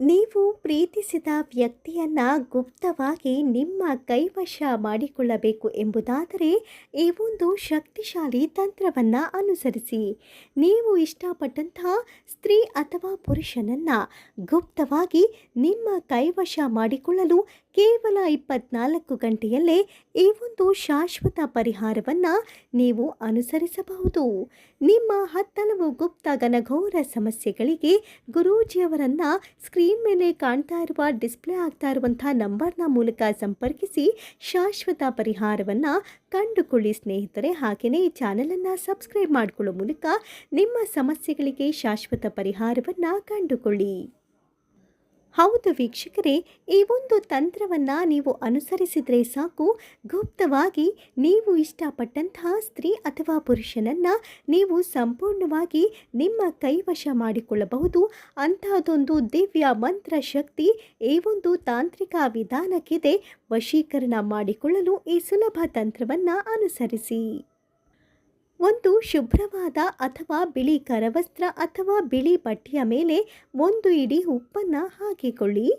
ನೀವು ಪ್ರೀತಿಸಿದ ವ್ಯಕ್ತಿಯನ್ನ ಗುಪ್ತವಾಗಿ ನಿಮ್ಮ ಕೈವಶ ಮಾಡಿಕೊಳ್ಳಬೇಕು ಎಂಬುದಾದರೆ ಈ ಒಂದು ಶಕ್ತಿಶಾಲಿ ತಂತ್ರವನ್ನು ಅನುಸರಿಸಿ. ನೀವು ಇಷ್ಟಪಟ್ಟಂತಹ ಸ್ತ್ರೀ ಅಥವಾ ಪುರುಷನನ್ನ ಗುಪ್ತವಾಗಿ ನಿಮ್ಮ ಕೈವಶ ಮಾಡಿಕೊಳ್ಳಲು ಕೇವಲ ಇಪ್ಪತ್ನಾಲ್ಕು ಗಂಟೆಯಲ್ಲೇ ಈ ಒಂದು ಶಾಶ್ವತ ಪರಿಹಾರವನ್ನು ನೀವು ಅನುಸರಿಸಬಹುದು. ನಿಮ್ಮ ಹತ್ತಲವು ಗುಪ್ತ ಘನಘೋರ ಸಮಸ್ಯೆಗಳಿಗೆ ಗುರೂಜಿಯವರನ್ನು ಸ್ಕ್ರೀನ್ ಮೇಲೆ ಕಾಣ್ತಾ ಇರುವ, ಡಿಸ್ಪ್ಲೇ ಆಗ್ತಾ ಇರುವಂಥ ನಂಬರ್ನ ಮೂಲಕ ಸಂಪರ್ಕಿಸಿ, ಶಾಶ್ವತ ಪರಿಹಾರವನ್ನು ಕಂಡುಕೊಳ್ಳಿ ಸ್ನೇಹಿತರೆ. ಹಾಗೆಯೇ ಈ ಚಾನಲನ್ನು ಸಬ್ಸ್ಕ್ರೈಬ್ ಮಾಡಿಕೊಳ್ಳೋ ಮೂಲಕ ನಿಮ್ಮ ಸಮಸ್ಯೆಗಳಿಗೆ ಶಾಶ್ವತ ಪರಿಹಾರವನ್ನು ಕಂಡುಕೊಳ್ಳಿ. ಹೌದು ವೀಕ್ಷಕರೇ, ಈ ಒಂದು ತಂತ್ರವನ್ನು ನೀವು ಅನುಸರಿಸಿದರೆ ಸಾಕು. ಗುಪ್ತವಾಗಿ ನೀವು ಇಷ್ಟಪಟ್ಟಂತಹ ಸ್ತ್ರೀ ಅಥವಾ ಪುರುಷನನ್ನು ನೀವು ಸಂಪೂರ್ಣವಾಗಿ ನಿಮ್ಮ ಕೈವಶ ಮಾಡಿಕೊಳ್ಳಬಹುದು. ಅಂತಹದೊಂದು ದಿವ್ಯ ಮಂತ್ರ ಶಕ್ತಿ ಈ ಒಂದು ತಾಂತ್ರಿಕ ವಿಧಾನಕ್ಕಿದೆ. ವಶೀಕರಣ ಮಾಡಿಕೊಳ್ಳಲು ಈ ಸುಲಭ ತಂತ್ರವನ್ನು ಅನುಸರಿಸಿ. ಒಂದು ಶುಭ್ರವಾದ ಅಥವಾ ಬಿಳಿ ಕರವಸ್ತ್ರ ಅಥವಾ ಬಿಳಿ ಬಟ್ಟೆಯ ಮೇಲೆ ಒಂದು ಇಡಿ ಉಪ್ಪನ್ನು ಹಾಕಿಕೊಳ್ಳಿ.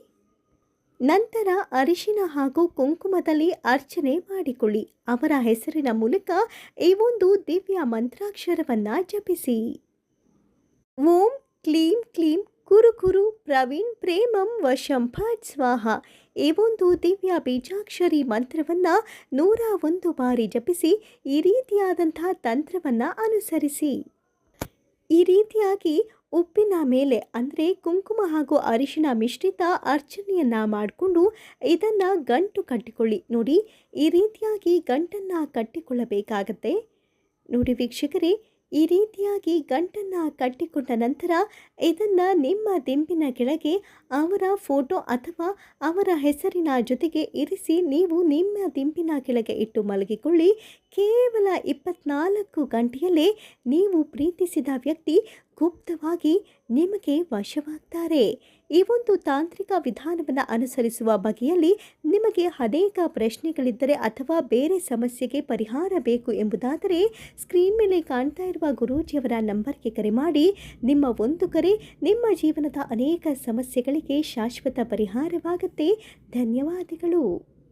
ನಂತರ ಅರಿಶಿನ ಹಾಗೂ ಕುಂಕುಮದಲ್ಲಿ ಅರ್ಚನೆ ಮಾಡಿಕೊಳ್ಳಿ. ಅವರ ಹೆಸರಿನ ಮೂಲಕ ಈ ಒಂದು ದಿವ್ಯ ಮಂತ್ರಾಕ್ಷರವನ್ನು ಜಪಿಸಿ. ಓಂ ಕ್ಲೀಂ ಕ್ಲೀಂ ಕುರು ಕುರು ಪ್ರವೀಣ್ ಪ್ರೇಮಂ ವಶಂ ಸ್ವಾಹ. ಈ ಒಂದು ದಿವ್ಯ ಬೀಜಾಕ್ಷರಿ ಮಂತ್ರವನ್ನು ನೂರ ಒಂದು ಬಾರಿ ಜಪಿಸಿ ಈ ರೀತಿಯಾದಂಥ ತಂತ್ರವನ್ನು ಅನುಸರಿಸಿ. ಈ ರೀತಿಯಾಗಿ ಉಪ್ಪಿನ ಮೇಲೆ ಅಂದರೆ ಕುಂಕುಮ ಹಾಗೂ ಅರಿಶಿನ ಮಿಶ್ರಿತ ಅರ್ಚನೆಯನ್ನು ಮಾಡಿಕೊಂಡು ಇದನ್ನು ಗಂಟು ಕಟ್ಟಿಕೊಳ್ಳಿ. ನೋಡಿ, ಈ ರೀತಿಯಾಗಿ ಗಂಟನ್ನು ಕಟ್ಟಿಕೊಳ್ಳಬೇಕಾಗತ್ತೆ. ನೋಡಿ ವೀಕ್ಷಕರೇ ಈ ರೀತಿಯಾಗಿ ಗಂಟನ್ನು ಕಟ್ಟಿಕೊಂಡ ನಂತರ ಇದನ್ನು ನಿಮ್ಮ ದಿಂಬಿನ ಕೆಳಗೆ ಅವರ ಫೋಟೋ ಅಥವಾ ಅವರ ಹೆಸರಿನ ಜೊತೆಗೆ ಇರಿಸಿ ನೀವು ನಿಮ್ಮ ದಿಂಬಿನ ಕೆಳಗೆ ಇಟ್ಟು ಮಲಗಿಕೊಳ್ಳಿ. ಕೇವಲ ಇಪ್ಪತ್ನಾಲ್ಕು ಗಂಟೆಯಲ್ಲೇ ನೀವು ಪ್ರೀತಿಸಿದ ವ್ಯಕ್ತಿ ಗುಪ್ತವಾಗಿ ನಿಮಗೆ ವಶವಾಗ್ತಾರೆ. ಈ ಒಂದು ತಾಂತ್ರಿಕ ವಿಧಾನವನ್ನು ಅನುಸರಿಸುವ ಬಗೆಯಲ್ಲಿ ನಿಮಗೆ ಅನೇಕ ಪ್ರಶ್ನೆಗಳಿದ್ದರೆ ಅಥವಾ ಬೇರೆ ಸಮಸ್ಯೆಗೆ ಪರಿಹಾರ ಬೇಕು ಎಂಬುದಾದರೆ ಸ್ಕ್ರೀನ್ ಮೇಲೆ ಕಾಣ್ತಾ ಇರುವ ಗುರೂಜಿಯವರ ನಂಬರ್ಗೆ ಕರೆ ಮಾಡಿ. ನಿಮ್ಮ ಒಂದು ಕರೆ ನಿಮ್ಮ ಜೀವನದ ಅನೇಕ ಸಮಸ್ಯೆಗಳಿಗೆ ಶಾಶ್ವತ ಪರಿಹಾರವಾಗುತ್ತೆ. ಧನ್ಯವಾದಗಳು.